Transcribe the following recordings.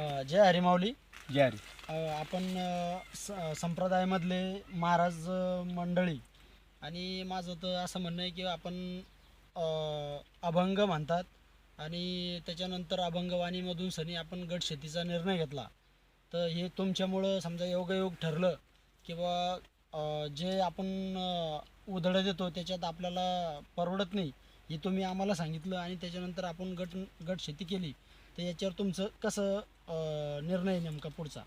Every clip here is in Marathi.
अ, जय हरिमाऊली जय हरी. अ, आपण अ, स- संप्रदायामधले महाराज अ, मंडळी आणि माझं तर असं म्हणणं आहे की आपण अ, अभंग म्हणतात आणि त्याच्यानंतर अभंगवाणीमधून सनी आपण गट शेतीचा निर्णय घेतला. तर हे तुमच्यामुळं समजा योगायोग ठरलं किंवा अ, जे आपण अ, उधळं देतो त्याच्यात आपल्याला परवडत नाही हे तुम्ही आम्हाला सांगितलं आणि त्याच्यानंतर आपण गट गट शेती केली. तर याच्यावर तुमचं कसं अ, निर्णय आहे नेमका पुढचा.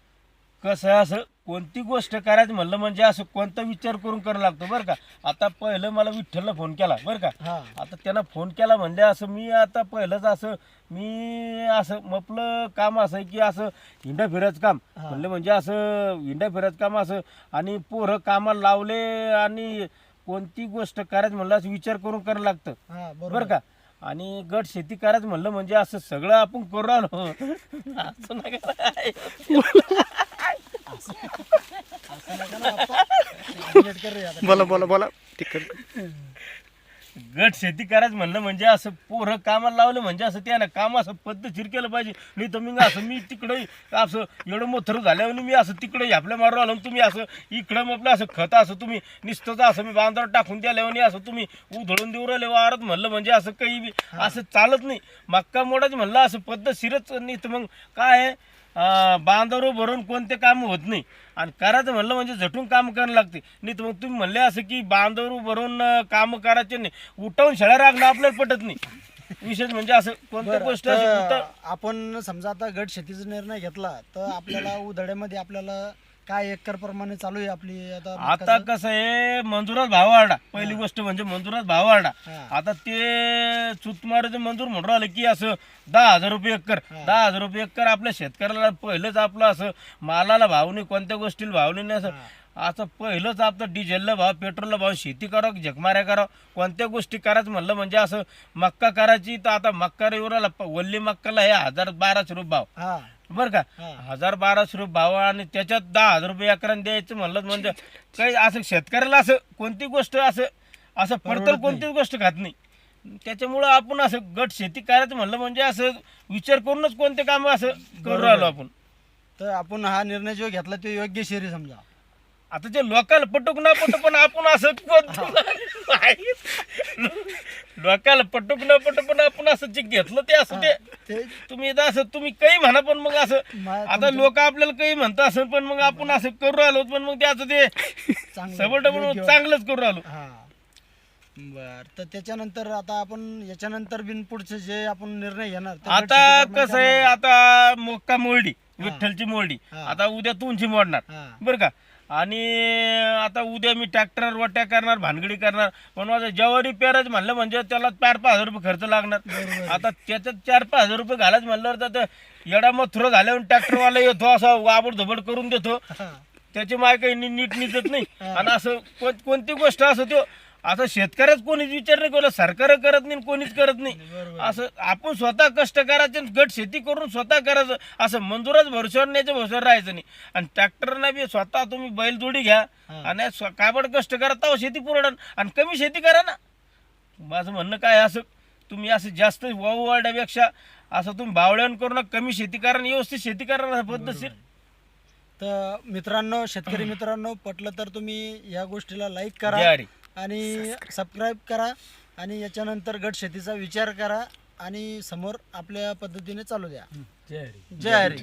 कसं आहे असं कोणती गोष्ट करायचं म्हणलं म्हणजे असं कोणता विचार करून करावं लागतो बरं का? आता पहिलं मला विठ्ठलला फोन केला बरं का? हा. आता त्यांना फोन केला म्हणजे असं मी आता पहिलंच असं मी असं आपलं काम असं आहे की असं हिंडा फिरायचं काम. हा. म्हणलं म्हणजे असं हिंडा फिरायचं काम असं आणि पोरं कामाला लावले आणि कोणती गोष्ट करायचं म्हणलं असं विचार करून करावं लागतं. हा बरं का? आणि गट शेती करायचं म्हणलं म्हणजे असं सगळं आपण करू राहिलो. असं नका असं बोला बोला बोला. तिकड गट शेती करायचं म्हणलं म्हणजे असं पोरं कामाला लावलं म्हणजे असं त्यानं काम असं पद्धतशीर केलं पाहिजे. नाही तर मग असं मी तिकडे असं एवढं मोथर झाल्यावर मी असं तिकडे आपल्या मारू आलो तुम्ही असं इकडं मग असं खत असं तुम्ही निसतंच असं मी बांधावर टाकून द्याल्यावर असं तुम्ही उधळून देऊ राहिले वारत म्हणलं म्हणजे असं काही बी असं चालत नाही. मक्का मोडाच म्हणलं असं पद्धतशीरच नाही तर मग काय आहे? बांधावर भरून कोणते काम होत नाही. आणि करायचं म्हणलं म्हणजे झटून काम करायला लागते. नाही तर मग तुम्ही म्हणले असं की बांधावर भरून काम करायचे नाही. उठवून शेळ्या राखणं आपल्याला पटत नाही. विशेष म्हणजे असं कोणत्या गोष्ट आपण समजा आता गट शेतीचा निर्णय घेतला तर आपल्याला उधड्यामध्ये आपल्याला काय एकर प्रमाणे चालू आहे आपली? आता आता मकाचं? कसं आहे मंजुरात भाव वाढला पहिली गोष्ट म्हणजे मंजुरात भाव वाढला हा. आता ते चुतमाराचं मंजूर म्हणून राहिलं की असं दहा हजार रुपये एकर. दहा हजार रुपये एकर आपल्या शेतकऱ्याला पहिलंच आपलं असं मालाला भाव नाही कोणत्या गोष्टीला भाव नाही असं. असं पहिलंच आपलं डिझेलला भाव पेट्रोलला भाव शेती करावं झकमाऱ्या करावं? कोणत्या गोष्टी करायचं म्हणलं म्हणजे असं मक्का करायची तर आता मक्का रेवराला वल्ली मक्काला हे हजार बाराशे रुपये भाव. हा. बरं का. हजार बाराशे रुपये भाव आणि त्याच्यात दहा हजार रुपये एकराने द्यायचं म्हणलं म्हणजे काही असं शेतकऱ्याला असं कोणती गोष्ट असं असं पडतल. कोणतीच गोष्ट खात नाही. त्याच्यामुळं आपण असं गट शेती करायचं म्हणलं म्हणजे असं विचार करूनच कोणते काम असं करू. राहिलो आपण. तर आपण हा निर्णय जो घेतला तो योग्यशीर आहे समजा. आता ते लोकांना पटूक ना पटू पण आपण असं कोणतं लोकांना पटूक ना पटू पण आपण असं जे घेतलं ते असं ते तुम्ही असं तुम्ही काही म्हणा पण मग असं मा- आता लोक आपल्याला काही म्हणतात असं पण मग आपण असं करू राहिलो पण मग त्याचं ते चांगलं, सबट योग्य. चांगलंच करू राहिलो हा बर तर त्याच्यानंतर आता आपण याच्यानंतर बिन पुढचे जे आपण निर्णय घेणार ते आता कसं आहे. आता मोक्का मोडली विठ्ठलची हा. आता उद्या तुमची मोडणार हा बरं का आणि आता उद्या मी ट्रॅक्टर वट्या करणार भानगडी करणार पण माझं ज्वारी पेरायचं म्हणलं म्हणजे त्याला चार पाच हजार रुपये खर्च लागणार. आता त्याच्यात चार पाच हजार रुपये घालायचं म्हणल्यावर तर ते येडा मथुरा झाल्यावर ट्रॅक्टरवाला येतो असा वाबड धबड करून देतो. त्याची माय काही नीट निघत नाही. आणि असं कोण- कोणती गोष्ट असं तो आता शेतकऱ्याच कोणीच विचार नाही करत सरकार करत नाही आणि कोणीच करत नाही. असं आपण स्वतः कष्ट करायचे आणि गट शेती करून स्वतः करायचं. असं मंजुराच भरोश्यावर न्यायच्या भरोश्यावर राहायचं नाही. आणि ट्रॅक्टरना बी स्वतः तुम्ही बैलजोडी घ्या. आणि काबड कष्ट करा तेव्हा शेती पुरवणार आणि कमी शेती करा ना. माझं म्हणणं काय असं तुम्ही असं जास्त वाहू वाढण्यापेक्षा असं तुम्ही बावळ्यान करू नका कमी शेती करा आणि व्यवस्थित शेती करा पद्धतशीर. तर मित्रांनो शेतकरी मित्रांनो पटलं तर तुम्ही या गोष्टीला लाईक करा. आणि सबस्क्राईब करा आणि याच्यानंतर गट शेतीचा विचार करा आणि समोर आपल्या पद्धतीने चालू द्या. जय हरी. जय हरी.